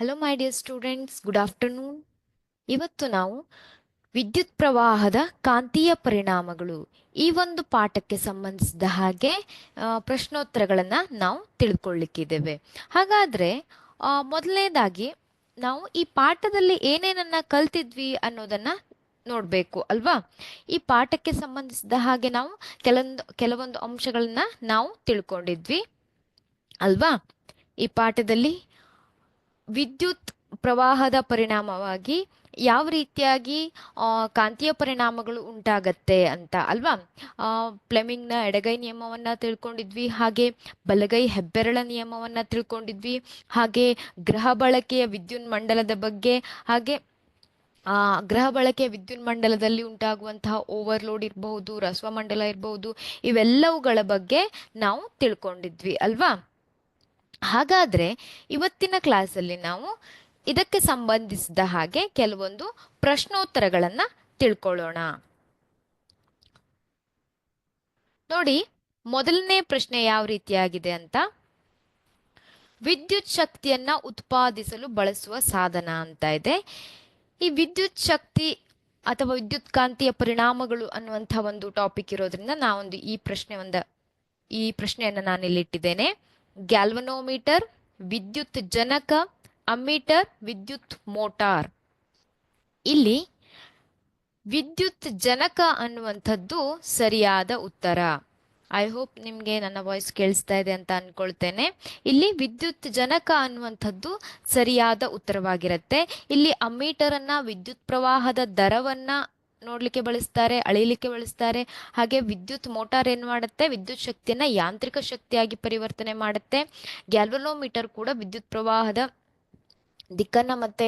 Hello my dear students good afternoon ಇವತ್ತು ನಾವು ವಿದ್ಯುತ್ ಪ್ರವಾಹದ ಕಾಂತೀಯ ಪರಿಣಾಮಗಳು ಈ ಒಂದು ಪಾಠಕ್ಕೆ ಸಂಬಂಧಿಸಿದ ಹಾಗೆ ಪ್ರಶ್ನೋತ್ತರಗಳನ್ನು ನಾವು ತಿಳ್ಕೊಳ್ಳಿಕ್ಕಿದ್ದೇವೆ. ಹಾಗಾದರೆ ಮೊದಲನೇದಾಗಿ ನಾವು ಈ ಪಾಠದಲ್ಲಿ ಏನೇನನ್ನ ಕಲ್ತಿದ್ವಿ ಅನ್ನೋದನ್ನು ನೋಡಬೇಕು, ಅಲ್ವಾ? ಈ ಪಾಠಕ್ಕೆ ಸಂಬಂಧಿಸಿದ ಹಾಗೆ ನಾವು ಕೆಲವೊಂದು ಕೆಲವೊಂದು ಅಂಶಗಳನ್ನ ನಾವು ತಿಳ್ಕೊಂಡಿದ್ವಿ, ಅಲ್ವಾ? ಈ ಪಾಠದಲ್ಲಿ ವಿದ್ಯುತ್ ಪ್ರವಾಹದ ಪರಿಣಾಮವಾಗಿ ಯಾವ ರೀತಿಯಾಗಿ ಕಾಂತೀಯ ಪರಿಣಾಮಗಳು ಉಂಟಾಗತ್ತೆ ಅಂತ ಅಲ್ವಾ? ಪ್ಲೆಮಿಂಗ್ನ ಎಡಗೈ ನಿಯಮವನ್ನ ತಿಳ್ಕೊಂಡಿದ್ವಿ, ಹಾಗೆ ಬಲಗೈ ಹೆಬ್ಬೆರಳ ನಿಯಮವನ್ನ ತಿಳ್ಕೊಂಡಿದ್ವಿ, ಹಾಗೆ ಗ್ರಹ ಬಳಕೆಯ ವಿದ್ಯುನ್ಮಂಡಲದ ಬಗ್ಗೆ, ಹಾಗೆ ಗ್ರಹ ಬಳಕೆ ವಿದ್ಯುನ್ ಮಂಡಲದಲ್ಲಿ ಉಂಟಾಗುವಂತಹ ಓವರ್ಲೋಡ್ ಇರಬಹುದು ರಸ್ವಮಂಡಲ ಇರಬಹುದು, ಇವೆಲ್ಲವುಗಳ ಬಗ್ಗೆ ನಾವು ತಿಳ್ಕೊಂಡಿದ್ವಿ ಅಲ್ವಾ? ಹಾಗಾದ್ರೆ ಇವತ್ತಿನ ಕ್ಲಾಸಲ್ಲಿ ನಾವು ಇದಕ್ಕೆ ಸಂಬಂಧಿಸಿದ ಹಾಗೆ ಕೆಲವೊಂದು ಪ್ರಶ್ನೋತ್ತರಗಳನ್ನು ತಿಳ್ಕೊಳ್ಳೋಣ. ನೋಡಿ, ಮೊದಲನೇ ಪ್ರಶ್ನೆ ಯಾವ ರೀತಿಯಾಗಿದೆ ಅಂತ? ವಿದ್ಯುತ್ ಶಕ್ತಿಯನ್ನ ಉತ್ಪಾದಿಸಲು ಬಳಸುವ ಸಾಧನ ಅಂತ ಇದೆ. ಈ ವಿದ್ಯುತ್ ಶಕ್ತಿ ಅಥವಾ ವಿದ್ಯುತ್ ಕಾಂತಿಯ ಪರಿಣಾಮಗಳು ಅನ್ನುವಂಥ ಒಂದು ಟಾಪಿಕ್ ಇರೋದ್ರಿಂದ ನಾವೊಂದು ಈ ಪ್ರಶ್ನೆ ಒಂದು ಈ ಪ್ರಶ್ನೆಯನ್ನು ನಾನು ಇಲ್ಲಿಟ್ಟಿದ್ದೇನೆ ಗ್ಯಾಲ್ವನೋಮೀಟರ್ ವಿದ್ಯುತ್ ಜನಕ ಅಮ್ಮೀಟರ್ ವಿದ್ಯುತ್ ಮೋಟಾರ್ ಇಲ್ಲಿ ವಿದ್ಯುತ್ ಜನಕ ಅನ್ನುವಂಥದ್ದು ಸರಿಯಾದ ಉತ್ತರ. ಐ ಹೋಪ್ ನಿಮಗೆ ನನ್ನ ವಾಯ್ಸ್ ಕೇಳಿಸ್ತಾ ಇದೆ ಅಂತ ಅಂದ್ಕೊಳ್ತೇನೆ ಇಲ್ಲಿ ವಿದ್ಯುತ್ ಜನಕ ಅನ್ನುವಂಥದ್ದು ಸರಿಯಾದ ಉತ್ತರವಾಗಿರುತ್ತೆ. ಇಲ್ಲಿ ಅಮ್ಮೀಟರ್ ಅನ್ನ, ವಿದ್ಯುತ್ ಪ್ರವಾಹದ ದರವನ್ನ ನೋಡ್ಲಿಕ್ಕೆ ಬಳಸ್ತಾರೆ, ಅಳೀಲಿಕ್ಕೆ ಬಳಸ್ತಾರೆ. ಹಾಗೆ ವಿದ್ಯುತ್ ಮೋಟಾರ್ ಏನು ಮಾಡುತ್ತೆ? ವಿದ್ಯುತ್ ಶಕ್ತಿಯನ್ನ ಯಾಂತ್ರಿಕ ಶಕ್ತಿಯಾಗಿ ಪರಿವರ್ತನೆ ಮಾಡುತ್ತೆ. ಗ್ಯಾಲ್ವನೋಮೀಟರ್ ಕೂಡ ವಿದ್ಯುತ್ ಪ್ರವಾಹದ ದಿಕ್ಕನ್ನ ಮತ್ತೆ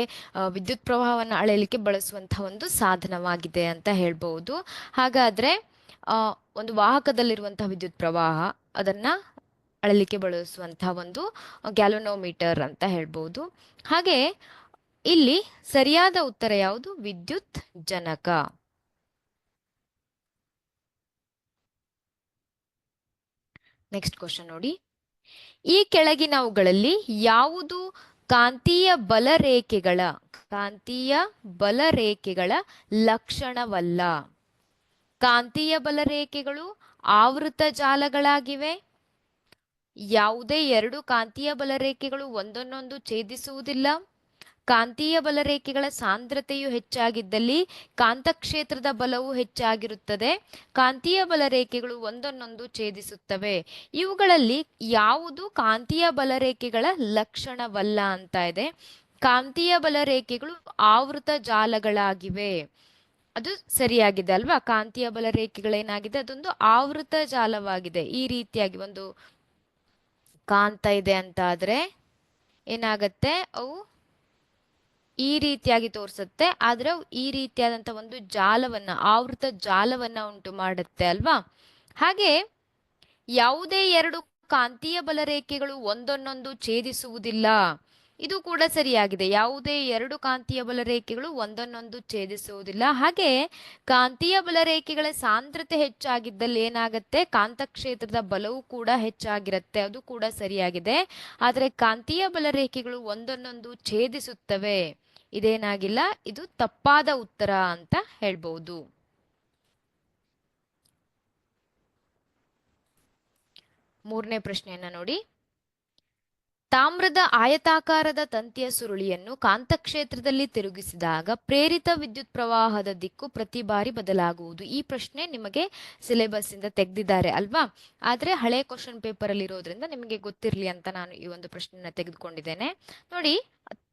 ವಿದ್ಯುತ್ ಪ್ರವಾಹವನ್ನು ಅಳೆಯಲಿಕ್ಕೆ ಬಳಸುವಂತಹ ಒಂದು ಸಾಧನವಾಗಿದೆ ಅಂತ ಹೇಳ್ಬಹುದು ಹಾಗಾದ್ರೆ ಒಂದು ವಾಹಕದಲ್ಲಿರುವಂತಹ ವಿದ್ಯುತ್ ಪ್ರವಾಹ ಅದನ್ನ ಅಳಲಿಕ್ಕೆ ಬಳಸುವಂತಹ ಒಂದು ಗ್ಯಾಲೋನೋಮೀಟರ್ ಅಂತ ಹೇಳ್ಬಹುದು ಹಾಗೆ, ಇಲ್ಲಿ ಸರಿಯಾದ ಉತ್ತರ ಯಾವುದು? ವಿದ್ಯುತ್ ಜನಕ. ನೆಕ್ಸ್ಟ್ ಕ್ವಶನ್ ನೋಡಿ. ಈ ಕೆಳಗಿನವುಗಳಲ್ಲಿ ಯಾವುದು ಕಾಂತೀಯ ಬಲರೇಖೆಗಳ ಕಾಂತೀಯ ಬಲರೇಖೆಗಳ ಲಕ್ಷಣವಲ್ಲ? ಕಾಂತೀಯ ಬಲರೇಖೆಗಳು ಆವೃತ ಜಾಲಗಳಾಗಿವೆ. ಯಾವುದೇ ಎರಡು ಕಾಂತೀಯ ಬಲರೇಖೆಗಳು ಒಂದನ್ನೊಂದು ಛೇದಿಸುವುದಿಲ್ಲ. ಕಾಂತೀಯ ಬಲರೇಖೆಗಳ ಸಾಂದ್ರತೆಯು ಹೆಚ್ಚಾಗಿದ್ದಲ್ಲಿ ಕಾಂತಕ್ಷೇತ್ರದ ಬಲವು ಹೆಚ್ಚಾಗಿರುತ್ತದೆ. ಕಾಂತೀಯ ಬಲರೇಖೆಗಳು ಒಂದನ್ನೊಂದು ಛೇದಿಸುತ್ತವೆ. ಇವುಗಳಲ್ಲಿ ಯಾವುದು ಕಾಂತೀಯ ಬಲರೇಖೆಗಳ ಲಕ್ಷಣವಲ್ಲ ಅಂತ ಇದೆ. ಕಾಂತೀಯ ಬಲರೇಖೆಗಳು ಆವೃತ ಜಾಲಗಳಾಗಿವೆ. ಅದು ಸರಿಯಾಗಿದೆ ಅಲ್ವಾ? ಕಾಂತೀಯ ಬಲರೇಖೆಗಳೇನಾಗಿದೆ? ಅದೊಂದು ಆವೃತ ಜಾಲವಾಗಿದೆ. ಈ ರೀತಿಯಾಗಿ ಒಂದು ಕಾಂತ ಇದೆ ಅಂತ ಆದ್ರೆ ಏನಾಗತ್ತೆ? ಅವು ಈ ರೀತಿಯಾಗಿ ತೋರಿಸುತ್ತೆ. ಆದರೆ ಈ ರೀತಿಯಾದಂಥ ಒಂದು ಜಾಲವನ್ನ, ಆವೃತ ಜಾಲವನ್ನು ಉಂಟು ಮಾಡುತ್ತೆ ಅಲ್ವಾ? ಹಾಗೆ ಯಾವುದೇ ಎರಡು ಕಾಂತೀಯ ಬಲರೇಖೆಗಳು ಒಂದನ್ನೊಂದು ಛೇದಿಸುವುದಿಲ್ಲ. ಇದು ಕೂಡ ಸರಿಯಾಗಿದೆ. ಯಾವುದೇ ಎರಡು ಕಾಂತೀಯ ಬಲರೇಖೆಗಳು ಒಂದನ್ನೊಂದು ಛೇದಿಸುವುದಿಲ್ಲ. ಹಾಗೆ ಕಾಂತೀಯ ಬಲರೇಖೆಗಳ ಸಾಂದ್ರತೆ ಹೆಚ್ಚಾಗಿದ್ದಲ್ಲಿ ಏನಾಗುತ್ತೆ? ಕಾಂತಕ್ಷೇತ್ರದ ಬಲವು ಕೂಡ ಹೆಚ್ಚಾಗಿರುತ್ತೆ. ಅದು ಕೂಡ ಸರಿಯಾಗಿದೆ. ಆದರೆ ಕಾಂತೀಯ ಬಲರೇಖೆಗಳು ಒಂದನ್ನೊಂದು ಛೇದಿಸುತ್ತವೆ. ಇದೇನಾಗಿಲ್ಲ, ಇದು ತಪ್ಪಾದ ಉತ್ತರ ಅಂತ ಹೇಳ್ಬಹುದು ಮೂರನೇ ಪ್ರಶ್ನೆಯನ್ನ ನೋಡಿ. ತಾಮ್ರದ ಆಯತಾಕಾರದ ತಂತಿಯ ಸುರುಳಿಯನ್ನು ಕಾಂತಕ್ಷೇತ್ರದಲ್ಲಿ ತಿರುಗಿಸಿದಾಗ ಪ್ರೇರಿತ ವಿದ್ಯುತ್ ಪ್ರವಾಹದ ದಿಕ್ಕು ಪ್ರತಿ ಬಾರಿ ಬದಲಾಗುವುದು. ಈ ಪ್ರಶ್ನೆ ನಿಮಗೆ ಸಿಲೆಬಸ್ ಇಂದ ತೆಗೆದಿದ್ದಾರೆ ಅಲ್ವಾ? ಆದ್ರೆ ಹಳೆ ಕ್ವಶನ್ ಪೇಪರ್ ಅಲ್ಲಿ ಇರೋದ್ರಿಂದ ನಿಮಗೆ ಗೊತ್ತಿರಲಿ ಅಂತ ನಾನು ಈ ಒಂದು ಪ್ರಶ್ನೆನ ತೆಗೆದುಕೊಂಡಿದ್ದೇನೆ. ನೋಡಿ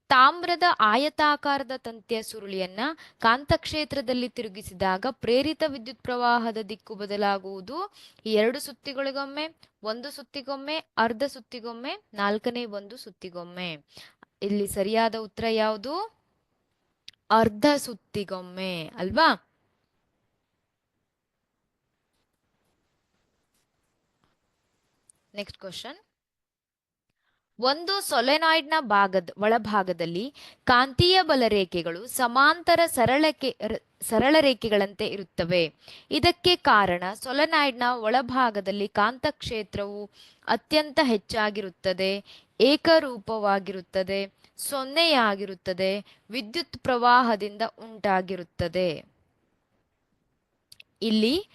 ತಾಮ್ರದ ಆಯತಾಕಾರದ ತಂತಿಯ ಸುರುಳಿಯನ್ನ ಕಾಂತಕ್ಷೇತ್ರದಲ್ಲಿ ತಿರುಗಿಸಿದಾಗ ಪ್ರೇರಿತ ವಿದ್ಯುತ್ ಪ್ರವಾಹದ ದಿಕ್ಕು ಬದಲಾಗುವುದು. ಎರಡು ಸುತ್ತಿಗಳಿಗೊಮ್ಮೆ, ಒಂದು ಸುತ್ತಿಗೊಮ್ಮೆ, ಅರ್ಧ ಸುತ್ತಿಗೊಮ್ಮೆ, ನಾಲ್ಕನೇ ಒಂದು ಸುತ್ತಿಗೊಮ್ಮೆ. ಇಲ್ಲಿ ಸರಿಯಾದ ಉತ್ತರ ಯಾವುದು? ಅರ್ಧ ಸುತ್ತಿಗೊಮ್ಮೆ, ಅಲ್ವಾ? ನೆಕ್ಸ್ಟ್ ಕ್ವಶನ್ ಒಂದು ಸೊಲೆನಾಯ್ಡ್ನ ಭಾಗದ, ಒಳಭಾಗದಲ್ಲಿ ಕಾಂತೀಯ ಬಲರೇಖೆಗಳು ಸಮಾಂತರ ಸರಳಕ್ಕೆ, ರ- ಸರಳ ರೇಖೆಗಳಂತೆ ಇರುತ್ತವೆ. ಇದಕ್ಕೆ ಕಾರಣ ಸೊಲೆನಾಯ್ಡ್ನ ಒಳಭಾಗದಲ್ಲಿ ಕಾಂತಕ್ಷೇತ್ರವು ಅತ್ಯಂತ ಹೆಚ್ಚಾಗಿರುತ್ತದೆ, ಏಕರೂಪವಾಗಿರುತ್ತದೆ, ಸೊನ್ನೆಯಾಗಿರುತ್ತದೆ, ವಿದ್ಯುತ್ ಪ್ರವಾಹದಿಂದ ಉಂಟಾಗಿರುತ್ತದೆ. ಇಲ್ಲಿ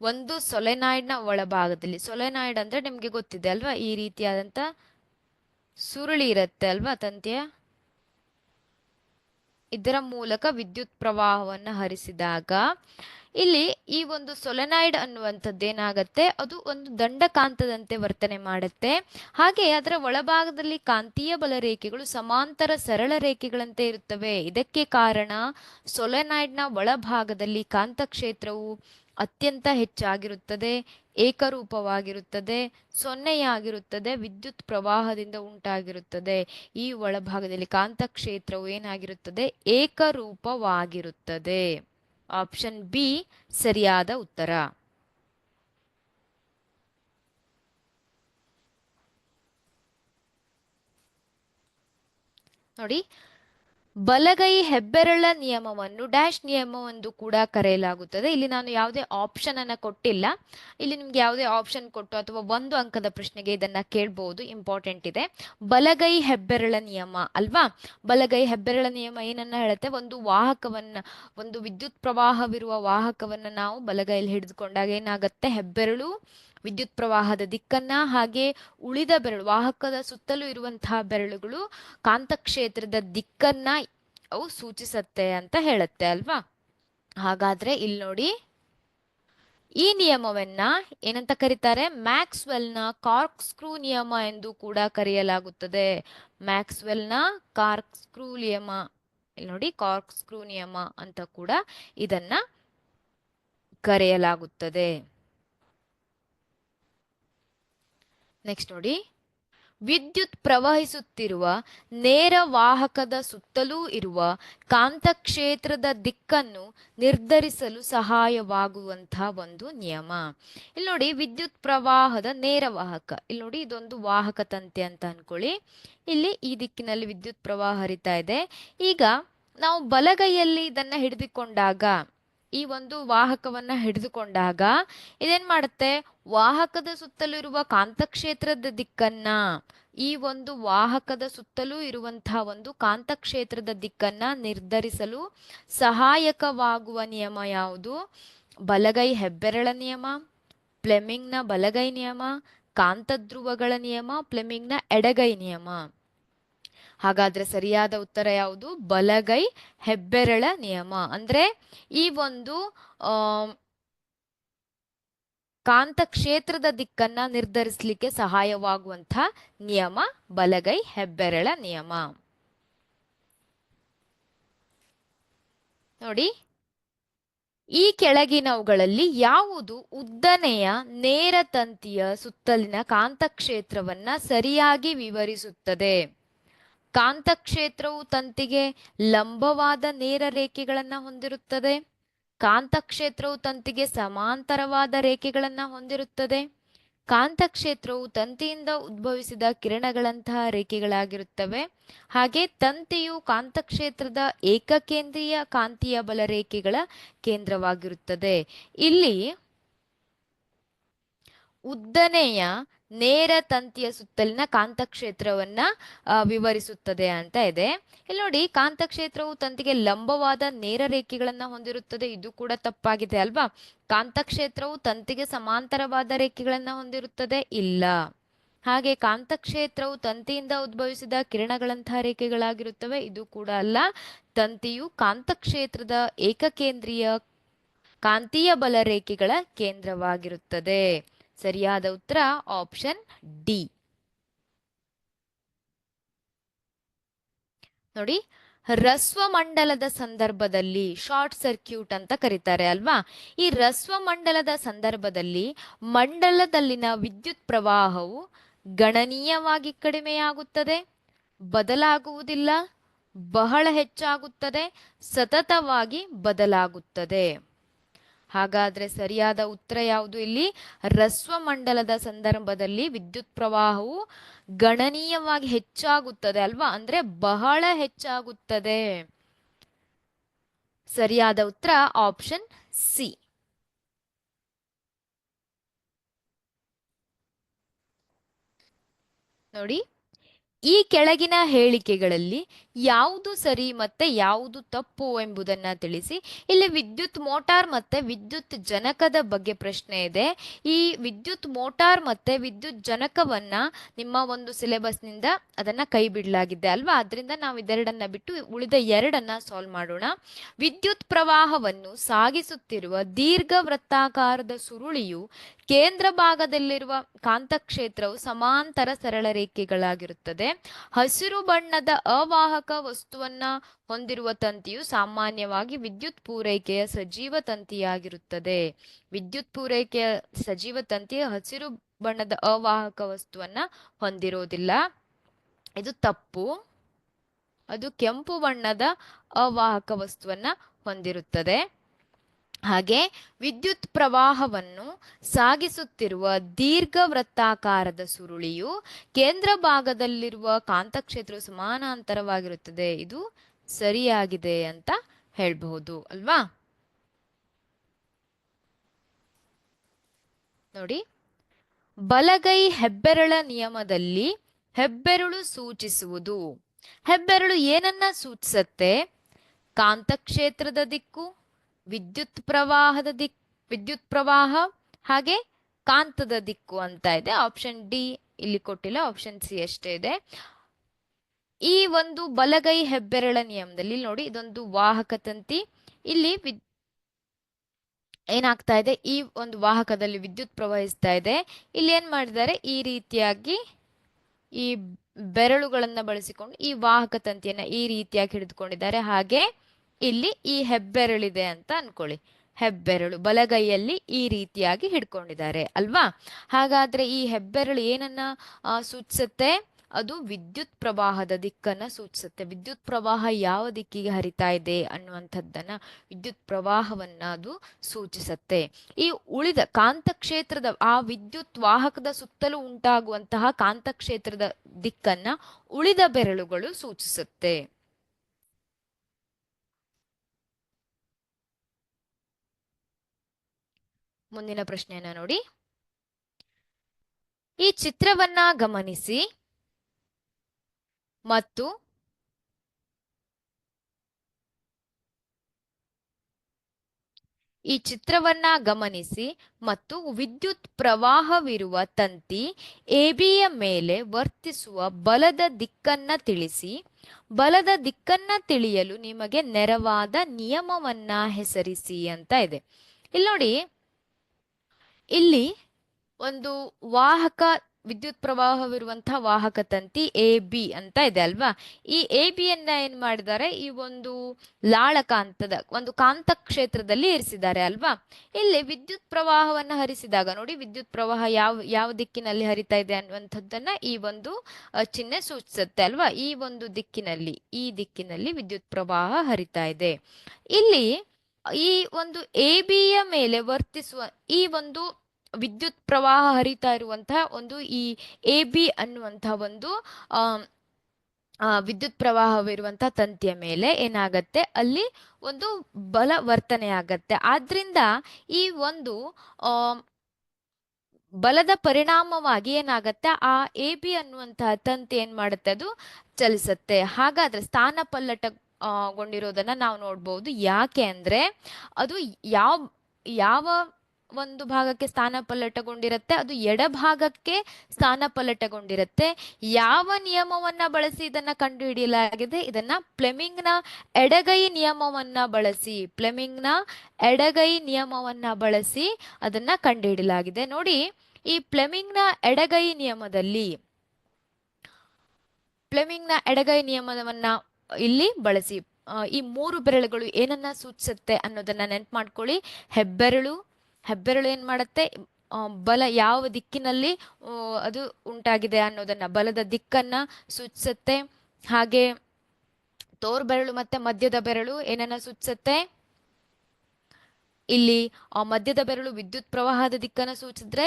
ಒಂದು ಸೊಲೆನಾಯ್ಡ್ನ ಒಳಭಾಗದಲ್ಲಿ, ಸೊಲೆನಾಯ್ಡ್ ಅಂದ್ರೆ ನಿಮ್ಗೆ ಗೊತ್ತಿದೆ ಅಲ್ವಾ ಈ ರೀತಿಯಾದಂತ ಸುರುಳಿ ಇರುತ್ತೆ ಅಲ್ವಾ ತಂತಿಯ? ಇದರ ಮೂಲಕ ವಿದ್ಯುತ್ ಪ್ರವಾಹವನ್ನು ಹರಿಸಿದಾಗ ಇಲ್ಲಿ ಈ ಒಂದು ಸೊಲೆನಾಯ್ಡ್ ಅನ್ನುವಂಥದ್ದು ಏನಾಗತ್ತೆ? ಅದು ಒಂದು ದಂಡಕಾಂತದಂತೆ ವರ್ತನೆ ಮಾಡುತ್ತೆ. ಹಾಗೆ ಅದರ ಒಳಭಾಗದಲ್ಲಿ ಕಾಂತೀಯ ಬಲ ರೇಖೆಗಳು ಸಮಾಂತರ ಸರಳ ರೇಖೆಗಳಂತೆ ಇರುತ್ತವೆ. ಇದಕ್ಕೆ ಕಾರಣ ಸೊಲೆನಾಯ್ಡ್ನ ಒಳಭಾಗದಲ್ಲಿ ಕಾಂತಕ್ಷೇತ್ರವು ಅತ್ಯಂತ ಹೆಚ್ಚಾಗಿರುತ್ತದೆ. ಏಕರೂಪವಾಗಿರುತ್ತದೆ, ಸೊನ್ನೆಯಾಗಿರುತ್ತದೆ, ವಿದ್ಯುತ್ ಪ್ರವಾಹದಿಂದ ಉಂಟಾಗಿರುತ್ತದೆ. ಈ ಒಳಭಾಗದಲ್ಲಿ ಕಾಂತಕ್ಷೇತ್ರವು ಏನಾಗಿರುತ್ತದೆ? ಏಕರೂಪವಾಗಿರುತ್ತದೆ. ಆಪ್ಷನ್ ಬಿ ಸರಿಯಾದ ಉತ್ತರ. ನೋಡಿ ಬಲಗೈ ಹೆಬ್ಬೆರಳ ನಿಯಮವನ್ನು, ಡ್ಯಾಶ್ ನಿಯಮವೆಂದು ಕೂಡ ಕರೆಯಲಾಗುತ್ತದೆ. ಇಲ್ಲಿ ನಾನು ಯಾವುದೇ ಆಪ್ಷನ್ ಅನ್ನ ಕೊಟ್ಟಿಲ್ಲ. ಇಲ್ಲಿ ನಿಮ್ಗೆ ಯಾವುದೇ ಆಪ್ಷನ್ ಕೊಟ್ಟು ಅಥವಾ ಒಂದು ಅಂಕದ ಪ್ರಶ್ನೆಗೆ ಇದನ್ನ ಕೇಳಬಹುದು ಇಂಪಾರ್ಟೆಂಟ್ ಇದೆ. ಬಲಗೈ ಹೆಬ್ಬೆರಳ ನಿಯಮ ಅಲ್ವಾ? ಬಲಗೈ ಹೆಬ್ಬೆರಳ ನಿಯಮ ಏನನ್ನ ಹೇಳುತ್ತೆ? ಒಂದು ವಾಹಕವನ್ನ, ಒಂದು ವಿದ್ಯುತ್ ಪ್ರವಾಹವಿರುವ ವಾಹಕವನ್ನ ನಾವು ಬಲಗೈಯಲ್ಲಿ ಹಿಡಿದುಕೊಂಡಾಗ ಏನಾಗುತ್ತೆ? ಹೆಬ್ಬೆರಳು ವಿದ್ಯುತ್ ಪ್ರವಾಹದ ದಿಕ್ಕನ್ನ ಹಾಗೆ ಉಳಿದ ಬೆರಳು, ವಾಹಕದ ಸುತ್ತಲೂ ಇರುವಂತಹ ಬೆರಳುಗಳು ಕಾಂತಕ್ಷೇತ್ರದ ದಿಕ್ಕನ್ನ ಅವು ಸೂಚಿಸತ್ತೆ ಅಂತ ಹೇಳುತ್ತೆ ಅಲ್ವಾ? ಹಾಗಾದ್ರೆ ಇಲ್ಲಿ ನೋಡಿ, ಈ ನಿಯಮವನ್ನ ಏನಂತ ಕರೀತಾರೆ? ಮ್ಯಾಕ್ಸ್ವೆಲ್ನ ಕಾರ್ಕ್ ಸ್ಕ್ರೂ ನಿಯಮ ಎಂದು ಕೂಡ ಕರೆಯಲಾಗುತ್ತದೆ. ಮ್ಯಾಕ್ಸ್ವೆಲ್ನ ಕಾರ್ಕ್ ಸ್ಕ್ರೂ ನಿಯಮ, ಇಲ್ಲಿ ನೋಡಿ ಕಾರ್ಕ್ ಸ್ಕ್ರೂ ನಿಯಮ ಅಂತ ಕೂಡ ಇದನ್ನ ಕರೆಯಲಾಗುತ್ತದೆ. ನೆಕ್ಸ್ಟ್ ನೋಡಿ. ವಿದ್ಯುತ್ ಪ್ರವಹಿಸುತ್ತಿರುವ ನೇರ ವಾಹಕದ ಸುತ್ತಲೂ ಇರುವ ಕಾಂತಕ್ಷೇತ್ರದ ದಿಕ್ಕನ್ನು ನಿರ್ಧರಿಸಲು ಸಹಾಯವಾಗುವಂತಹ ಒಂದು ನಿಯಮ. ಇಲ್ಲಿ ನೋಡಿ ವಿದ್ಯುತ್ ಪ್ರವಾಹದ ನೇರ ವಾಹಕ. ಇಲ್ಲಿ ನೋಡಿ ಇದೊಂದು ವಾಹಕ ತಂತಿ ಅಂತ ಅನ್ಕೊಳ್ಳಿ. ಇಲ್ಲಿ ಈ ದಿಕ್ಕಿನಲ್ಲಿ ವಿದ್ಯುತ್ ಪ್ರವಾಹ ಹರಿತಾ ಇದೆ. ಈಗ ನಾವು ಬಲಗೈಯಲ್ಲಿ ಇದನ್ನ ಹಿಡಿದುಕೊಂಡಾಗ ಈ ಒಂದು ವಾಹಕವನ್ನ ಹಿಡಿದುಕೊಂಡಾಗ ಇದೇನು ಮಾಡುತ್ತೆ? ವಾಹಕದ ಸುತ್ತಲೂ ಇರುವ ಕಾಂತಕ್ಷೇತ್ರದ ದಿಕ್ಕನ್ನ, ಈ ಒಂದು ವಾಹಕದ ಸುತ್ತಲೂ ಇರುವಂತಹ ಒಂದು ಕಾಂತಕ್ಷೇತ್ರದ ದಿಕ್ಕನ್ನ ನಿರ್ಧರಿಸಲು ಸಹಾಯಕವಾಗುವ ನಿಯಮ ಯಾವುದು? ಬಲಗೈ ಹೆಬ್ಬೆರಳ ನಿಯಮ ಪ್ಲೆಮಿಂಗ್ನ ಬಲಗೈ ನಿಯಮ, ಕಾಂತಧ್ರುವಗಳ ನಿಯಮ ಪ್ಲೆಮಿಂಗ್ನ ಎಡಗೈ ನಿಯಮ. ಹಾಗಾದ್ರೆ ಸರಿಯಾದ ಉತ್ತರ ಯಾವುದು? ಬಲಗೈ ಹೆಬ್ಬೆರಳ ನಿಯಮ. ಅಂದ್ರೆ ಈ ಒಂದು ಕಾಂತ ಕ್ಷೇತ್ರದ ದಿಕ್ಕನ್ನ ನಿರ್ಧರಿಸಲಿಕ್ಕೆ ಸಹಾಯವಾಗುವಂಥ ನಿಯಮ ಬಲಗೈ ಹೆಬ್ಬೆರಳ ನಿಯಮ. ನೋಡಿ, ಈ ಕೆಳಗಿನವುಗಳಲ್ಲಿ ಯಾವುದು ಉದ್ದನೆಯ ನೇರ ತಂತಿಯ ಸುತ್ತಲಿನ ಕಾಂತಕ್ಷೇತ್ರವನ್ನ ಸರಿಯಾಗಿ ವಿವರಿಸುತ್ತದೆ? ಕಾಂತಕ್ಷೇತ್ರವು ತಂತಿಗೆ ಲಂಬವಾದ ನೇರ ರೇಖೆಗಳನ್ನು ಹೊಂದಿರುತ್ತದೆ. ಕಾಂತಕ್ಷೇತ್ರವು ತಂತಿಗೆ ಸಮಾಂತರವಾದ ರೇಖೆಗಳನ್ನು ಹೊಂದಿರುತ್ತದೆ. ಕಾಂತಕ್ಷೇತ್ರವು ತಂತಿಯಿಂದ ಉದ್ಭವಿಸಿದ ಕಿರಣಗಳಂತಹ ರೇಖೆಗಳಾಗಿರುತ್ತವೆ. ಹಾಗೆ ತಂತಿಯು ಕಾಂತಕ್ಷೇತ್ರದ ಏಕಕೇಂದ್ರೀಯ ಕಾಂತೀಯ ಬಲ ರೇಖೆಗಳ ಕೇಂದ್ರವಾಗಿರುತ್ತದೆ. ಇಲ್ಲಿ ಉದ್ದನೆಯ ನೇರ ತಂತಿಯ ಸುತ್ತಲಿನ ಕಾಂತಕ್ಷೇತ್ರವನ್ನ ವಿವರಿಸುತ್ತದೆ ಅಂತ ಇದೆ. ಇಲ್ಲಿ ನೋಡಿ, ಕಾಂತಕ್ಷೇತ್ರವು ತಂತಿಗೆ ಲಂಬವಾದ ನೇರ ರೇಖೆಗಳನ್ನ ಹೊಂದಿರುತ್ತದೆ. ಇದು ಕೂಡ ತಪ್ಪಾಗಿದೆ ಅಲ್ವಾ? ಕಾಂತಕ್ಷೇತ್ರವು ತಂತಿಗೆ ಸಮಾಂತರವಾದ ರೇಖೆಗಳನ್ನ ಹೊಂದಿರುತ್ತದೆ? ಇಲ್ಲ. ಹಾಗೆ ಕಾಂತಕ್ಷೇತ್ರವು ತಂತಿಯಿಂದ ಉದ್ಭವಿಸಿದ ಕಿರಣಗಳಂತಹ ರೇಖೆಗಳಾಗಿರುತ್ತವೆ? ಇದು ಕೂಡ ಅಲ್ಲ. ತಂತಿಯು ಕಾಂತಕ್ಷೇತ್ರದ ಏಕಕೇಂದ್ರೀಯ ಕಾಂತೀಯ ಬಲ ರೇಖೆಗಳ ಕೇಂದ್ರವಾಗಿರುತ್ತದೆ. ಸರಿಯಾದ ಉತ್ತರ ಆಪ್ಷನ್ ಡಿ ನೋಡಿ ರಸ್ವ ಮಂಡಲದ ಸಂದರ್ಭದಲ್ಲಿ ಶಾರ್ಟ್ ಸರ್ಕ್ಯೂಟ್ ಅಂತ ಕರೀತಾರೆ ಅಲ್ವಾ? ಈ ರಸ್ವ ಮಂಡಲದ ಸಂದರ್ಭದಲ್ಲಿ ಮಂಡಲದಲ್ಲಿನ ವಿದ್ಯುತ್ ಪ್ರವಾಹವು ಗಣನೀಯವಾಗಿ ಕಡಿಮೆಯಾಗುತ್ತದೆ, ಬದಲಾಗುವುದಿಲ್ಲ, ಬಹಳ ಹೆಚ್ಚಾಗುತ್ತದೆ, ಸತತವಾಗಿ ಬದಲಾಗುತ್ತದೆ. ಹಾಗಾದ್ರೆ ಸರಿಯಾದ ಉತ್ತರ ಯಾವುದು ಇಲ್ಲಿ? ರಸ್ವ ಮಂಡಲದ ಸಂದರ್ಭದಲ್ಲಿ ವಿದ್ಯುತ್ ಪ್ರವಾಹವು ಗಣನೀಯವಾಗಿ ಹೆಚ್ಚಾಗುತ್ತದೆ ಅಲ್ವಾ? ಅಂದ್ರೆ ಬಹಳ ಹೆಚ್ಚಾಗುತ್ತದೆ. ಸರಿಯಾದ ಉತ್ತರ ಆಪ್ಷನ್ ಸಿ. ನೋಡಿ, ಈ ಕೆಳಗಿನ ಹೇಳಿಕೆಗಳಲ್ಲಿ ಯಾವುದು ಸರಿ ಮತ್ತೆ ಯಾವುದು ತಪ್ಪು ಎಂಬುದನ್ನ ತಿಳಿಸಿ. ಇಲ್ಲಿ ವಿದ್ಯುತ್ ಮೋಟಾರ್ ಮತ್ತೆ ವಿದ್ಯುತ್ ಜನಕದ ಬಗ್ಗೆ ಪ್ರಶ್ನೆ ಇದೆ. ಈ ವಿದ್ಯುತ್ ಮೋಟಾರ್ ಮತ್ತೆ ವಿದ್ಯುತ್ ಜನಕವನ್ನ ನಿಮ್ಮ ಒಂದು ಸಿಲೆಬಸ್ನಿಂದ ಅದನ್ನ ಕೈ ಬಿಡಲಾಗಿದೆ ಅಲ್ವಾ? ಅದರಿಂದ ನಾವು ಇದೆರಡನ್ನ ಬಿಟ್ಟು ಉಳಿದ ಎರಡನ್ನ ಸಾಲ್ವ್ ಮಾಡೋಣ. ವಿದ್ಯುತ್ ಪ್ರವಾಹವನ್ನು ಸಾಗಿಸುತ್ತಿರುವ ದೀರ್ಘ ವೃತ್ತಾಕಾರದ ಸುರುಳಿಯು ಕೇಂದ್ರ ಭಾಗದಲ್ಲಿರುವ ಕಾಂತಕ್ಷೇತ್ರವು ಸಮಾಂತರ ಸರಳ ರೇಖೆಗಳಾಗಿರುತ್ತದೆ. ಹಸಿರು ಬಣ್ಣದ ಅವಾಹಕ ವಸ್ತುವನ್ನ ಹೊಂದಿರುವ ತಂತಿಯು ಸಾಮಾನ್ಯವಾಗಿ ವಿದ್ಯುತ್ ಪೂರೈಕೆಯ ಸಜೀವ ತಂತಿಯಾಗಿರುತ್ತದೆ. ವಿದ್ಯುತ್ ಪೂರೈಕೆಯ ಸಜೀವ ತಂತಿಯ ಹಸಿರು ಬಣ್ಣದ ಅವಾಹಕ ವಸ್ತುವನ್ನ ಹೊಂದಿರೋದಿಲ್ಲ ಇದು ತಪ್ಪು. ಅದು ಕೆಂಪು ಬಣ್ಣದ ಅವಾಹಕ ವಸ್ತುವನ್ನ ಹೊಂದಿರುತ್ತದೆ. ಹಾಗೆ ವಿದ್ಯುತ್ ಪ್ರವಾಹವನ್ನು ಸಾಗಿಸುತ್ತಿರುವ ದೀರ್ಘ ವೃತ್ತಾಕಾರದ ಸುರುಳಿಯು ಕೇಂದ್ರ ಭಾಗದಲ್ಲಿರುವ ಕಾಂತಕ್ಷೇತ್ರ ಸಮಾನಾಂತರವಾಗಿರುತ್ತದೆ. ಇದು ಸರಿಯಾಗಿದೆ ಅಂತ ಹೇಳಬಹುದು, ಅಲ್ವಾ? ನೋಡಿ, ಬಲಗೈ ಹೆಬ್ಬೆರಳ ನಿಯಮದಲ್ಲಿ ಹೆಬ್ಬೆರಳು ಸೂಚಿಸುವುದು. ಹೆಬ್ಬೆರಳು ಏನನ್ನ ಸೂಚಿಸತ್ತೆ? ಕಾಂತಕ್ಷೇತ್ರದ ದಿಕ್ಕು ವಿದ್ಯುತ್ ಪ್ರವಾಹದ ದಿಕ್, ವಿದ್ಯುತ್ ಪ್ರವಾಹ ಹಾಗೆ ಕಾಂತದ ದಿಕ್ಕು ಅಂತ ಇದೆ. ಆಪ್ಷನ್ ಡಿ ಇಲ್ಲಿ ಕೊಟ್ಟಿಲ್ಲ ಆಪ್ಷನ್ ಸಿ ಅಷ್ಟೇ ಇದೆ. ಈ ಒಂದು ಬಲಗೈ ಹೆಬ್ಬೆರಳ ನಿಯಮದಲ್ಲಿ ನೋಡಿ, ಇದೊಂದು ವಾಹಕ ತಂತಿ. ಇಲ್ಲಿ ವಿದ್, ಏನಾಗ್ತಾ ಇದೆ? ಈ ಒಂದು ವಾಹಕದಲ್ಲಿ ವಿದ್ಯುತ್ ಪ್ರವಹಿಸ್ತಾ ಇದೆ. ಇಲ್ಲಿ ಏನ್ ಮಾಡಿದ್ದಾರೆ? ಈ ರೀತಿಯಾಗಿ ಈ ಬೆರಳುಗಳನ್ನ ಬಳಸಿಕೊಂಡು ಈ ವಾಹಕ ತಂತಿಯನ್ನ ಈ ರೀತಿಯಾಗಿ ಹಿಡಿದುಕೊಂಡಿದ್ದಾರೆ. ಹಾಗೆ ಇಲ್ಲಿ ಈ ಹೆಬ್ಬೆರಳಿದೆ ಅಂತ ಅನ್ಕೊಳ್ಳಿ. ಹೆಬ್ಬೆರಳು ಬಲಗೈಯಲ್ಲಿ ಈ ರೀತಿಯಾಗಿ ಹಿಡ್ಕೊಂಡಿದ್ದಾರೆ, ಅಲ್ವಾ? ಹಾಗಾದ್ರೆ ಈ ಹೆಬ್ಬೆರಳು ಏನನ್ನ ಸೂಚಿಸುತ್ತೆ? ಅದು ವಿದ್ಯುತ್ ಪ್ರವಾಹದ ದಿಕ್ಕನ್ನ ಸೂಚಿಸುತ್ತೆ. ವಿದ್ಯುತ್ ಪ್ರವಾಹ ಯಾವ ದಿಕ್ಕಿಗೆ ಹರಿತಾ ಇದೆ ಅನ್ನುವಂಥದ್ದನ್ನ ವಿದ್ಯುತ್ ಪ್ರವಾಹವನ್ನ ಅದು ಸೂಚಿಸುತ್ತೆ. ಈ ಉಳಿದ ಕಾಂತಕ್ಷೇತ್ರದ, ಆ ವಿದ್ಯುತ್ ವಾಹಕದ ಸುತ್ತಲೂ ಉಂಟಾಗುವಂತಹ ಕಾಂತಕ್ಷೇತ್ರದ ದಿಕ್ಕನ್ನ ಉಳಿದ ಬೆರಳುಗಳು ಸೂಚಿಸುತ್ತೆ. ಮುಂದಿನ ಪ್ರಶ್ನೆಯನ್ನ ನೋಡಿ. ಈ ಚಿತ್ರವನ್ನ ಗಮನಿಸಿ. ಮತ್ತು ಈ ಚಿತ್ರವನ್ನ ಗಮನಿಸಿ ಮತ್ತು ವಿದ್ಯುತ್ ಪ್ರವಾಹವಿರುವ ತಂತಿ ಎಬಿಯ ಮೇಲೆ ವರ್ತಿಸುವ ಬಲದ ದಿಕ್ಕನ್ನ ತಿಳಿಸಿ. ಬಲದ ದಿಕ್ಕನ್ನ ತಿಳಿಯಲು ನಿಮಗೆ ನೆರವಾದ ನಿಯಮವನ್ನ ಹೆಸರಿಸಿ ಅಂತ ಇದೆ. ಇಲ್ಲಿ ನೋಡಿ. ಇಲ್ಲಿ ಒಂದು ವಾಹಕ ವಿದ್ಯುತ್ ಪ್ರವಾಹವಿರುವಂತಹ ವಾಹಕ ತಂತಿ ಎ, ಬಿ ಅಂತ ಇದೆ ಅಲ್ವಾ? ಈ ಎ, ಬಿಯನ್ನ ಏನ್ ಮಾಡಿದ್ದಾರೆ? ಈ ಒಂದು ಲಾಳಕಾಂತದ ಒಂದು ಕಾಂತ ಕ್ಷೇತ್ರದಲ್ಲಿ ಇರಿಸಿದ್ದಾರೆ ಅಲ್ವಾ? ಇಲ್ಲಿ ವಿದ್ಯುತ್ ಪ್ರವಾಹವನ್ನು ಹರಿಸಿದಾಗ, ನೋಡಿ ವಿದ್ಯುತ್ ಪ್ರವಾಹ ಯಾವ ಯಾವ ದಿಕ್ಕಿನಲ್ಲಿ ಹರಿತಾ ಇದೆ ಅನ್ನುವಂಥದ್ದನ್ನ ಈ ಒಂದು ಚಿಹ್ನೆ ಸೂಚಿಸುತ್ತೆ ಅಲ್ವಾ? ಈ ಒಂದು ದಿಕ್ಕಿನಲ್ಲಿ, ಈ ದಿಕ್ಕಿನಲ್ಲಿ ವಿದ್ಯುತ್ ಪ್ರವಾಹ ಹರಿತಾ ಇದೆ. ಇಲ್ಲಿ ಈ ಒಂದು ಎ, ಬಿಯ ಮೇಲೆ ವರ್ತಿಸುವ ಈ ಒಂದು ವಿದ್ಯುತ್ ಪ್ರವಾಹ ಹರಿತಾ ಇರುವಂತಹ ಒಂದು ಈ ಎ ಬಿ ಅನ್ನುವಂತಹ ಒಂದು ವಿದ್ಯುತ್ ಪ್ರವಾಹವಿರುವಂತಹ ತಂತಿಯ ಮೇಲೆ ಏನಾಗತ್ತೆ? ಅಲ್ಲಿ ಒಂದು ಬಲ ವರ್ತನೆ ಆಗತ್ತೆ. ಆದ್ರಿಂದ ಈ ಒಂದು ಬಲದ ಪರಿಣಾಮವಾಗಿ ಏನಾಗತ್ತೆ? ಆ ಎ ಬಿ ಅನ್ನುವಂತಹ ತಂತಿ ಏನ್ ಮಾಡುತ್ತೆ? ಅದು ಚಲಿಸುತ್ತೆ. ಹಾಗಾದ್ರೆ ಸ್ಥಾನ ಪಲ್ಲಟ ಗೊಂಡಿರೋದನ್ನ ನಾವು ನೋಡ್ಬೋದು. ಯಾಕೆ ಅಂದ್ರೆ ಅದು ಯಾವ ಯಾವ ಒಂದು ಭಾಗಕ್ಕೆ ಸ್ಥಾನ ಪಲ್ಲಟಗೊಂಡಿರುತ್ತೆ, ಅದು ಎಡಭಾಗಕ್ಕೆ ಸ್ಥಾನ ಪಲ್ಲಟಗೊಂಡಿರುತ್ತೆ. ಯಾವ ನಿಯಮವನ್ನ ಬಳಸಿ ಇದನ್ನ ಕಂಡುಹಿಡಿಯಲಾಗಿದೆ? ಇದನ್ನ ಪ್ಲೆಮಿಂಗ್ನ ಎಡಗೈ ನಿಯಮವನ್ನ ಬಳಸಿ ಪ್ಲೆಮಿಂಗ್ನ ಎಡಗೈ ನಿಯಮವನ್ನ ಬಳಸಿ ಅದನ್ನ ಕಂಡುಹಿಡಿಯಲಾಗಿದೆ. ನೋಡಿ, ಈ ಪ್ಲೆಮಿಂಗ್ನ ಎಡಗೈ ನಿಯಮದಲ್ಲಿ ಪ್ಲೆಮಿಂಗ್ನ ಎಡಗೈ ನಿಯಮವನ್ನ ಇಲ್ಲಿ ಬಳಸಿ. ಈ ಮೂರು ಬೆರಳುಗಳು ಏನನ್ನ ಸೂಚಿಸುತ್ತೆ ಅನ್ನೋದನ್ನ ನೆನ್ಪು ಮಾಡ್ಕೊಳ್ಳಿ. ಹೆಬ್ಬೆರಳು ಹೆಬ್ಬೆರಳು ಏನ್ ಮಾಡುತ್ತೆ? ಬಲ ಯಾವ ದಿಕ್ಕಿನಲ್ಲಿ ಅದು ಉಂಟಾಗಿದೆ ಅನ್ನೋದನ್ನ, ಬಲದ ದಿಕ್ಕನ್ನ ಸೂಚಿಸುತ್ತೆ. ಹಾಗೆ ತೋರ್ ಬೆರಳು ಮತ್ತೆ ಮಧ್ಯದ ಬೆರಳು ಏನನ್ನ ಸೂಚಿಸುತ್ತೆ? ಇಲ್ಲಿ ಮಧ್ಯದ ಬೆರಳು ವಿದ್ಯುತ್ ಪ್ರವಾಹದ ದಿಕ್ಕನ್ನ ಸೂಚಿಸಿದ್ರೆ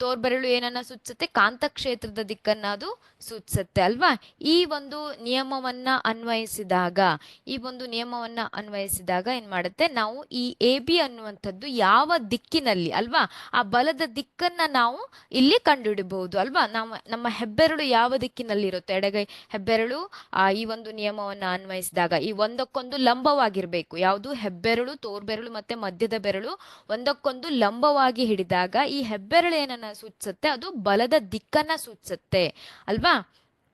ತೋರ್ಬೆರಳು ಏನನ್ನ ಸೂಚಿಸುತ್ತೆ? ಕಾಂತಕ್ಷೇತ್ರದ ದಿಕ್ಕನ್ನ ಅದು ಸೂಚಿಸುತ್ತೆ ಅಲ್ವಾ? ಈ ಒಂದು ನಿಯಮವನ್ನ ಅನ್ವಯಿಸಿದಾಗ, ಈ ಒಂದು ನಿಯಮವನ್ನ ಅನ್ವಯಿಸಿದಾಗ ಏನ್ ಮಾಡುತ್ತೆ? ನಾವು ಈ ಎ ಬಿ ಅನ್ನುವಂಥದ್ದು ಯಾವ ದಿಕ್ಕಿನಲ್ಲಿ ಅಲ್ವಾ? ಆ ಬಲದ ದಿಕ್ಕನ್ನ ನಾವು ಇಲ್ಲಿ ಕಂಡುಹಿಡಬಹುದು ಅಲ್ವಾ? ನಮ್ಮ ನಮ್ಮ ಹೆಬ್ಬೆರಳು ಯಾವ ದಿಕ್ಕಿನಲ್ಲಿ ಇರುತ್ತೆ? ಎಡಗೈ ಹೆಬ್ಬೆರಳು, ಆ, ಈ ಒಂದು ನಿಯಮವನ್ನ ಅನ್ವಯಿಸಿದಾಗ, ಈ ಒಂದಕ್ಕೊಂದು ಲಂಬವಾಗಿರ್ಬೇಕು. ಯಾವುದು? ಹೆಬ್ಬೆರಳು, ತೋರ್ಬೆರಳು ಮತ್ತೆ ಮಧ್ಯದ ಬೆರಳು ಒಂದಕ್ಕೊಂದು ಲಂಬವಾಗಿ ಹಿಡಿದಾಗ ಈ ಹೆಬ್ಬೆರಳು ಏನನ್ನ ಸೂಚಿಸುತ್ತೆ, ಅದು ಬಲದ ದಿಕ್ಕನ್ನ ಸೂಚಿಸುತ್ತೆ, ಅಲ್ವಾ?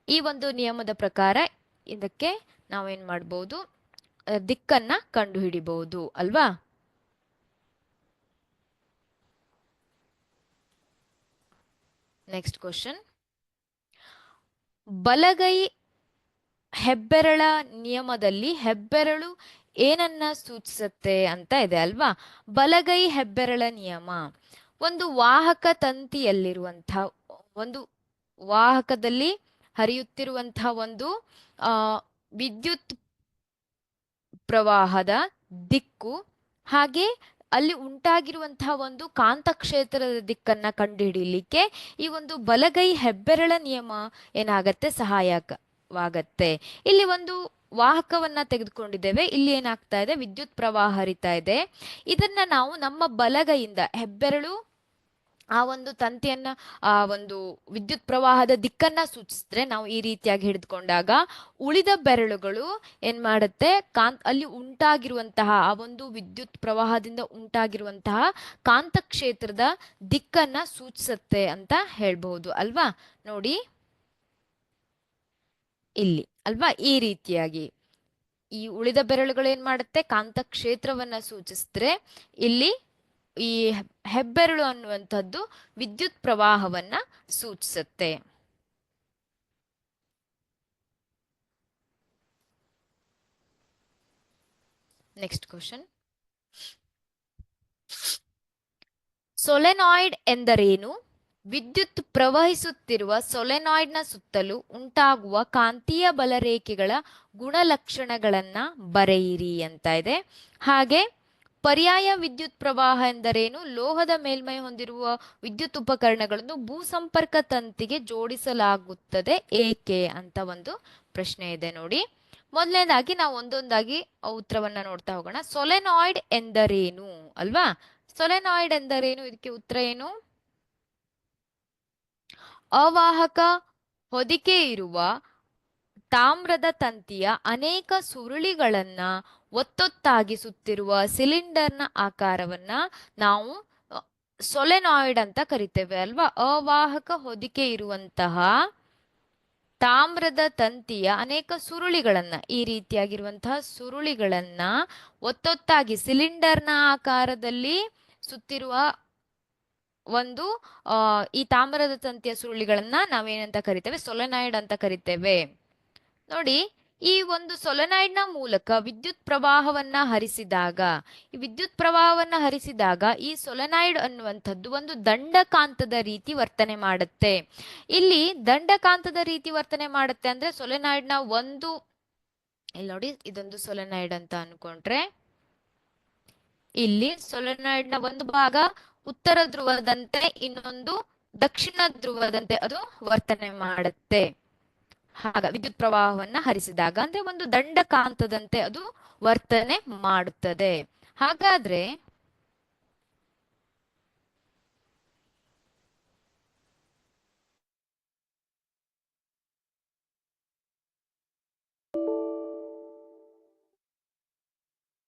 ಈ ಒಂದು ನಿಯಮದ ಪ್ರಕಾರ ಇದಕ್ಕೆ ನಾವೇನ್ ಮಾಡ್ಬೋದು? ದಿಕ್ಕನ್ನ ಕಂಡು ಹಿಡಿಬಹುದು ಅಲ್ವಾ? ನೆಕ್ಸ್ಟ್ ಕ್ವಶನ್ ಬಲಗೈ ಹೆಬ್ಬೆರಳ ನಿಯಮದಲ್ಲಿ ಹೆಬ್ಬೆರಳು ಏನನ್ನ ಸೂಚಿಸುತ್ತೆ ಅಂತ ಇದೆ, ಅಲ್ವಾ? ಬಲಗೈ ಹೆಬ್ಬೆರಳ ನಿಯಮ. ಒಂದು ವಾಹಕ ತಂತಿಯಲ್ಲಿರುವಂತಹ ಒಂದು ವಾಹಕದಲ್ಲಿ ಹರಿಯುತ್ತಿರುವಂತಹ ಒಂದು ವಿದ್ಯುತ್ ಪ್ರವಾಹದ ದಿಕ್ಕು, ಹಾಗೆ ಅಲ್ಲಿ ಉಂಟಾಗಿರುವಂತಹ ಒಂದು ಕಾಂತಕ್ಷೇತ್ರದ ದಿಕ್ಕನ್ನ ಕಂಡುಹಿಡಿಯಲಿಕ್ಕೆ ಈ ಒಂದು ಬಲಗೈ ಹೆಬ್ಬೆರಳ ನಿಯಮ ಏನಾಗತ್ತೆ, ಸಹಾಯಕವಾಗತ್ತೆ. ಇಲ್ಲಿ ಒಂದು ವಾಹಕವನ್ನ ತೆಗೆದುಕೊಂಡಿದ್ದೇವೆ, ಇಲ್ಲಿ ಏನಾಗ್ತಾ ಇದೆ, ವಿದ್ಯುತ್ ಪ್ರವಾಹ ಹರಿತಾ ಇದೆ. ಇದನ್ನ ನಾವು ನಮ್ಮ ಬಲಗೈಯಿಂದ, ಹೆಬ್ಬೆರಳು ಆ ಒಂದು ತಂತಿಯನ್ನ, ಆ ಒಂದು ವಿದ್ಯುತ್ ಪ್ರವಾಹದ ದಿಕ್ಕನ್ನ ಸೂಚಿಸಿದ್ರೆ ನಾವು ಈ ರೀತಿಯಾಗಿ ಹಿಡಿದುಕೊಂಡಾಗ ಉಳಿದ ಬೆರಳುಗಳು ಏನ್ ಮಾಡುತ್ತೆ? ಕಾಂತ್, ಅಲ್ಲಿ ಉಂಟಾಗಿರುವಂತಹ ಆ ಒಂದು ವಿದ್ಯುತ್ ಪ್ರವಾಹದಿಂದ ಉಂಟಾಗಿರುವಂತಹ ಕಾಂತಕ್ಷೇತ್ರದ ದಿಕ್ಕನ್ನ ಸೂಚಿಸುತ್ತೆ ಅಂತ ಹೇಳ್ಬಹುದು, ಅಲ್ವಾ? ನೋಡಿ. ಇಲ್ಲಿ, ಅಲ್ವಾ? ಈ ರೀತಿಯಾಗಿ. ಈ ಉಳಿದ ಬೆರಳುಗಳು ಏನ್ ಮಾಡುತ್ತೆ? ಕಾಂತಕ್ಷೇತ್ರವನ್ನ ಸೂಚಿಸಿದ್ರೆ ಇಲ್ಲಿ ಈ ಹೆಬ್ಬೆರಳು ಅನ್ನುವಂಥದ್ದು ವಿದ್ಯುತ್ ಪ್ರವಾಹವನ್ನ ಸೂಚಿಸುತ್ತೆ. ನೆಕ್ಸ್ಟ್ ಕ್ವಶನ್ ಸೊಲೆನಾಯ್ಡ್ ಎಂದರೇನು? ವಿದ್ಯುತ್ ಪ್ರವಹಿಸುತ್ತಿರುವ ಸೊಲೆನಾಯ್ಡ್ನ ಸುತ್ತಲೂ ಉಂಟಾಗುವ ಕಾಂತೀಯ ಬಲರೇಖೆಗಳ ಗುಣಲಕ್ಷಣಗಳನ್ನ ಬರೆಯಿರಿ ಅಂತ ಇದೆ. ಹಾಗೆ ಪರ್ಯಾಯ ವಿದ್ಯುತ್ ಪ್ರವಾಹ ಎಂದರೇನು? ಲೋಹದ ಮೇಲ್ಮೈ ಹೊಂದಿರುವ ವಿದ್ಯುತ್ ಉಪಕರಣಗಳನ್ನು ಭೂಸಂಪರ್ಕ ತಂತಿಗೆ ಜೋಡಿಸಲಾಗುತ್ತದೆ. ಏಕೆ ಅಂತ ಒಂದು ಪ್ರಶ್ನೆ ಇದೆ ನೋಡಿ. ಮೊದಲನೇದಾಗಿ ನಾವು ಒಂದೊಂದಾಗಿ ಉತ್ತರವನ್ನ ನೋಡ್ತಾ ಹೋಗೋಣ. ಸೊಲೆನಾಯ್ಡ್ ಎಂದರೇನು? ಅಲ್ವಾ? ಸೊಲೆನಾಯ್ಡ್ ಎಂದರೇನು? ಇದಕ್ಕೆ ಉತ್ತರ ಏನು? ಅವಾಹಕ ಹೊದಿಕೆ ಇರುವ ತಾಮ್ರದ ತಂತಿಯ ಅನೇಕ ಸುರುಳಿಗಳನ್ನ ಒತ್ತೊತ್ತಾಗಿ ಸುತ್ತಿರುವ ಸಿಲಿಂಡರ್ನ ಆಕಾರವನ್ನ ನಾವು ಸೊಲೆನಾಯ್ಡ್ ಅಂತ ಕರಿತೇವೆ ಅಲ್ವಾ? ಅವಾಹಕ ಹೊದಿಕೆ ಇರುವಂತಹ ತಾಮ್ರದ ತಂತಿಯ ಅನೇಕ ಸುರುಳಿಗಳನ್ನ, ಈ ರೀತಿಯಾಗಿರುವಂತಹ ಸುರುಳಿಗಳನ್ನ ಒತ್ತೊತ್ತಾಗಿ ಸಿಲಿಂಡರ್ನ ಆಕಾರದಲ್ಲಿ ಸುತ್ತಿರುವ ಒಂದು ಈ ತಾಮ್ರದ ತಂತಿಯ ಸುರುಳಿಗಳನ್ನ ನಾವೇನಂತ ಕರಿತೇವೆ? ಸೊಲೆನಾಯ್ಡ್ ಅಂತ ಕರಿತೇವೆ. ನೋಡಿ ಈ ಒಂದು ಸೊಲೆನಾಯ್ಡ್ನ ಮೂಲಕ ವಿದ್ಯುತ್ ಪ್ರವಾಹವನ್ನ ಹರಿಸಿದಾಗ, ಈ ವಿದ್ಯುತ್ ಪ್ರವಾಹವನ್ನ ಹರಿಸಿದಾಗ ಈ ಸೊಲೆನಾಯ್ಡ್ ಅನ್ನುವಂಥದ್ದು ಒಂದು ದಂಡಕಾಂತದ ರೀತಿ ವರ್ತನೆ ಮಾಡುತ್ತೆ. ಇಲ್ಲಿ ದಂಡಕಾಂತದ ರೀತಿ ವರ್ತನೆ ಮಾಡುತ್ತೆ ಅಂದ್ರೆ ಸೊಲೆನಾಯ್ಡ್ನ ಒಂದು, ಇಲ್ಲಿ ನೋಡಿ ಇದೊಂದು ಸೊಲೆನಾಯ್ಡ್ ಅಂತ ಅನ್ಕೊಂಡ್ರೆ, ಇಲ್ಲಿ ಸೊಲೆನಾಯ್ಡ್ನ ಒಂದು ಭಾಗ ಉತ್ತರ ಧ್ರುವದಂತೆ ಇನ್ನೊಂದು ದಕ್ಷಿಣ ಧ್ರುವದಂತೆ ಅದು ವರ್ತನೆ ಮಾಡುತ್ತೆ. ಹಾಗ ವಿದ್ಯುತ್ ಪ್ರವಾಹವನ್ನ ಹರಿಸಿದಾಗ ಅಂದ್ರೆ ಒಂದು ದಂಡಕಾಂತದಂತೆ ಅದು ವರ್ತನೆ ಮಾಡುತ್ತದೆ ಹಾಗಾದ್ರೆ